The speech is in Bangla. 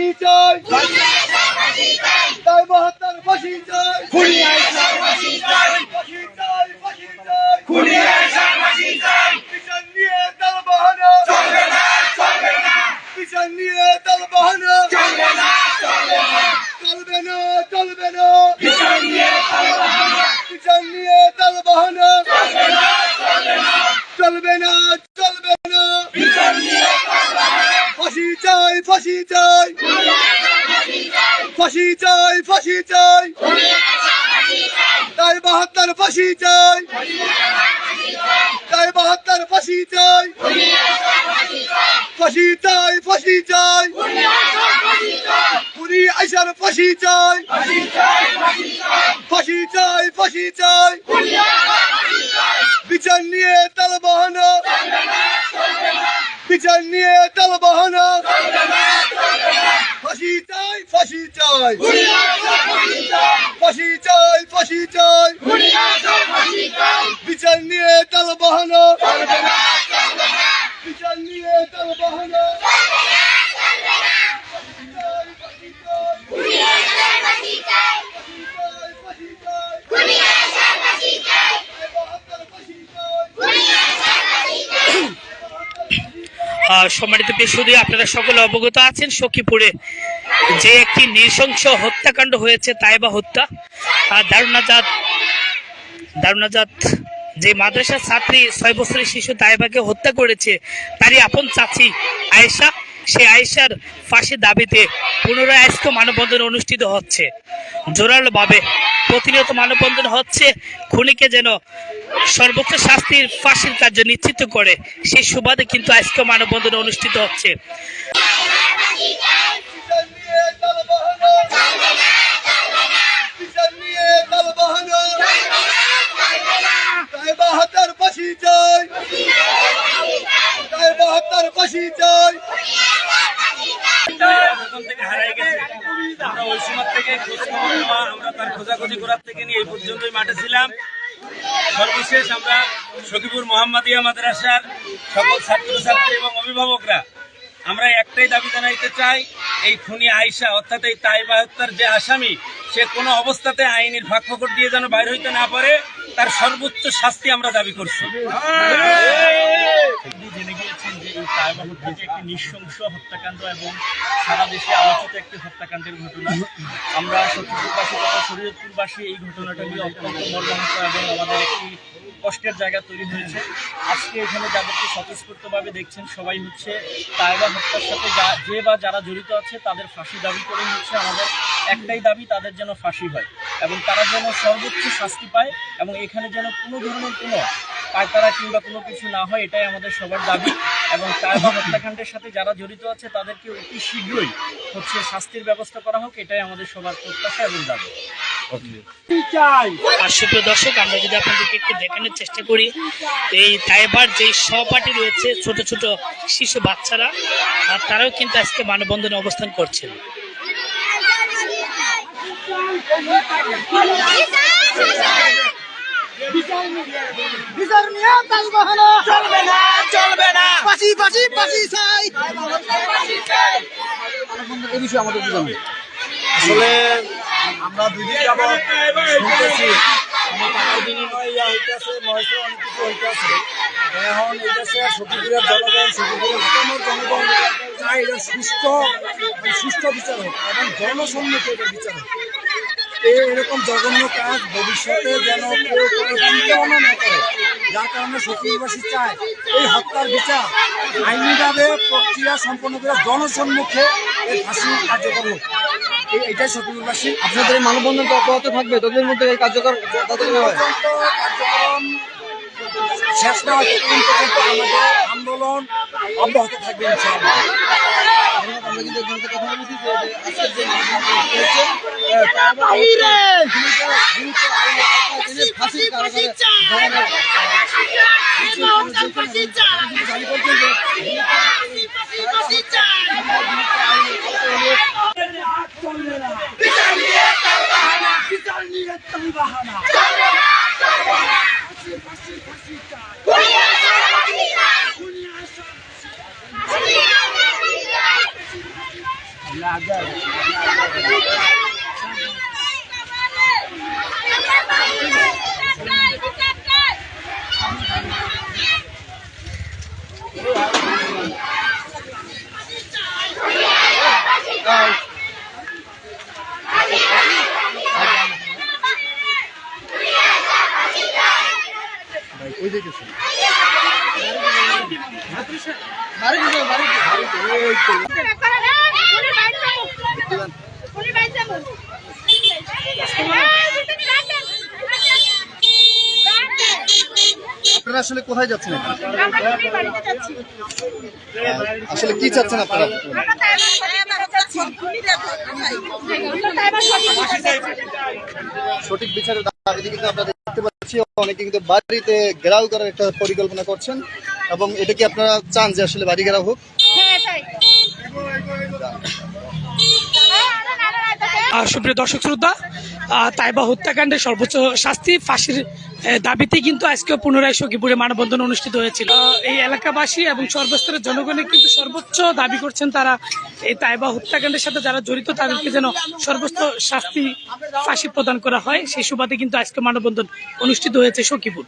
ফাঁসি চাই। তাই বাহাত্তর ফাঁসি চাই। খুনি আইসার ফাঁসি চাই। ফাঁসি চাই ফাঁসি চাই। খুনি আইসার ফাঁসি চাই পিছন নিয়ে দল বাহানা চলবে না চলবে না পিছন নিয়ে দল বাহানা চলবে না চলবে না চলবে না চলবে না বিচার নিয়ে তালবাহানা পিছন নিয়ে দল বাহানা চলবে না চলবে না চলবে না চলবে না বিচার নিয়ে তালবাহানা ফাঁসি চাই ফাঁসি চাই ফাঁসি চাই ফাঁসি চাই। তাই বাহাত্তর ফাঁসি চাই। তাই বাহাত্তর ফাঁসি চাই। ফাঁসি চাই ফাঁসি চাই। পুরি আইসার ফাঁসি চাই। ফাঁসি চাই ফাঁসি চাই। বিচার নিয়ে তাল বাহানা। বিচার নিয়ে তাল বাহানা। ফাঁসি চাই ফাঁসি চাই। ফাঁসি চাই ফাঁসি চাই। বিচার নিয়ে তাল বাহানা। বিচার নিয়ে তাল বাহানা ফাঁসি চাই, ফাঁসি চাই, ফাঁসি চাই, ফাঁসি চাই, বাহাত্তর ফাঁসি চাই, আহ, সম্মানিত পেশুদি আপনারা সকলে অবগত আছেন সখীপুরে যে একটি নৃশংস হত্যাকাণ্ড হয়েছে, তাইবা হত্যা। দারুণাজাত দারুণাজাত যে মাদ্রাসার ছাত্রী, ছয় বছরের শিশু তাইবাকে হত্যা করেছে, তারই আপন চাচি আয়েশা। সে আয়েশার ফাঁসি দাবিতে পুনরায় আজকে মানববন্ধন অনুষ্ঠিত হচ্ছে জোরালোভাবে প্রতিনিয়ত মানববন্ধন হচ্ছে খুনিকে যেন সর্বোচ্চ শাস্তির ফাঁসির কার্য নিশ্চিত করে সেই সুবাদে কিন্তু আজকে মানববন্ধন অনুষ্ঠিত হচ্ছে আমরা ওই থেকে আমরা তার খোঁজাখুঁজি করার থেকে নিয়ে এই পর্যন্তই মাঠে ছিলাম। সর্বশেষ আমরা সখীপুর মোহাম্মদিয়া মাদ্রাসার সকল ছাত্রছাত্রী এবং অভিভাবকরা, আমরা একটাই দাবি জানাইতে চাই, এই খুনি আয়সা অর্থাৎ এই তাইবা হত্যার যে আসামি, সে কোনো অবস্থাতে আইনের ফাঁক দিয়ে যেন বাইর হইতে না পারে, তার সর্বোচ্চ শাস্তি আমরা দাবি করছি। যে এই একটি নৃশংস হত্যাকাণ্ড এবং সারা দেশে আলোচিত একটি হত্যাকাণ্ডের ঘটনা। আমরা সত্যপুরবাসী তথা শরীয়তপুরবাসী এই ঘটনাটা নিয়ে অত্যন্ত মর্মাহত এবং আমাদের একটি কষ্টের জায়গা তৈরি হয়েছে। আজকে এখানে যাদেরকে স্বতঃস্ফূর্তভাবে দেখছেন সবাই হচ্ছে তাইবা হত্যার সাথে যা- যে বা যারা জড়িত আছে তাদের ফাঁসি দাবি করে হচ্ছে আমাদের। একটাই দাবি, তাদের যেন ফাঁসি হয় এবং তারা যেন সর্বোচ্চ শাস্তি পায় এবং এখানে যেন কোনো ধরনের কোনো পায়তারা কিংবা কোনো কিছু না হয় এটাই আমাদের সবার দাবি। এবং তাইবা হত্যাকাণ্ডের সাথে যারা জড়িত আছে তাদেরকে অতি শীঘ্রই হচ্ছে শাস্তির ব্যবস্থা করা হোক এটাই আমাদের সবার প্রত্যাশা এবং দাবি। আর সুপ্রিয় দর্শক আমরা যদি আপনাদেরকে একটু দেখানোর চেষ্টা করি এই তাইবার যে সহপাঠী রয়েছে ছোট ছোট শিশু বাচ্চারা আর তারাও কিন্তু আজকে মানববন্ধনে অবস্থান করছেন। বিচার চলবে না চলবে না ফাঁসি ফাঁসি ফাঁসি চাই আসলে আমরা দুদিন যাবৎ শুনতেছি আমি টাকার বিনিময়ে ইয়া হইতেছে মহেশে অনেক কিছু হইতেছে এখন জনগণ সুস্থ সুস্থ বিচার এবং বিচার এরকম জঘন্য কাজ ভবিষ্যতে যেন কেউ কোনো না করে যার কারণে সতীবাসী চায় এই হত্যার বিচার আইনিভাবে প্রক্রিয়া সম্পন্ন করে জনসম্মুখে এই ফাঁসি কার্যকর হোক। এই- এটাই সতীবাসী আপনাদের এই মানববন্ধন তো অব্যাহত থাকবে ততদিন মধ্যে এই কার্যকর কার্যক্রম শেষ না হয় আমাদের আন্দোলন অব্যাহত থাকবে ইনশাআল্লাহ। আমরা কিন্তু এখানে কথা বলছি যে যে আজকের যে মানববন্ধন হচ্ছে আহ, তার আবার দ্রুত- দ্রুত আইনের আওতায় এনে ফাঁসির কারাগারে ঢোকানোর, আহ, জারি করছেন যে বিচার নিয়ে তালবাহানা বিচার নিয়ে তালবাহানা খুনি আইসার ফাঁসি চাই খুনি আইসার ফাঁসি চাই ওই দেখেছি বাড়ি আপনারা আসলে কোথায় যাচ্ছেন আসলে কি চাচ্ছেন আপনারা? সঠিক বিচারের দাবিতে কিন্তু আমরা দেখতে পাচ্ছি অনেকে কিন্তু বাড়িতে ঘেরাও করার একটা পরিকল্পনা করছেন এবং এটা কি আপনারা চান যে আসলে বাড়ি ঘেরাও হোক? আহ, সুপ্রিয় দর্শক শ্রোতা তাইবা হত্যাকাণ্ডের সর্বোচ্চ শাস্তি ফাঁসির দাবিতে কিন্তু আজকে পুনরায় সখীপুরে মানববন্ধন অনুষ্ঠিত হয়েছিল। এই এলাকাবাসী এবং সর্বস্তরের জনগণের কিন্তু সর্বোচ্চ দাবি করছেন তারা এই তাইবা হত্যাকাণ্ডের সাথে যারা জড়িত, তাদেরকে যেন সর্বোচ্চ শাস্তি ফাঁসি প্রদান করা হয়। সেই সুবাদে কিন্তু আজকে মানববন্ধন অনুষ্ঠিত হয়েছে সখীপুর।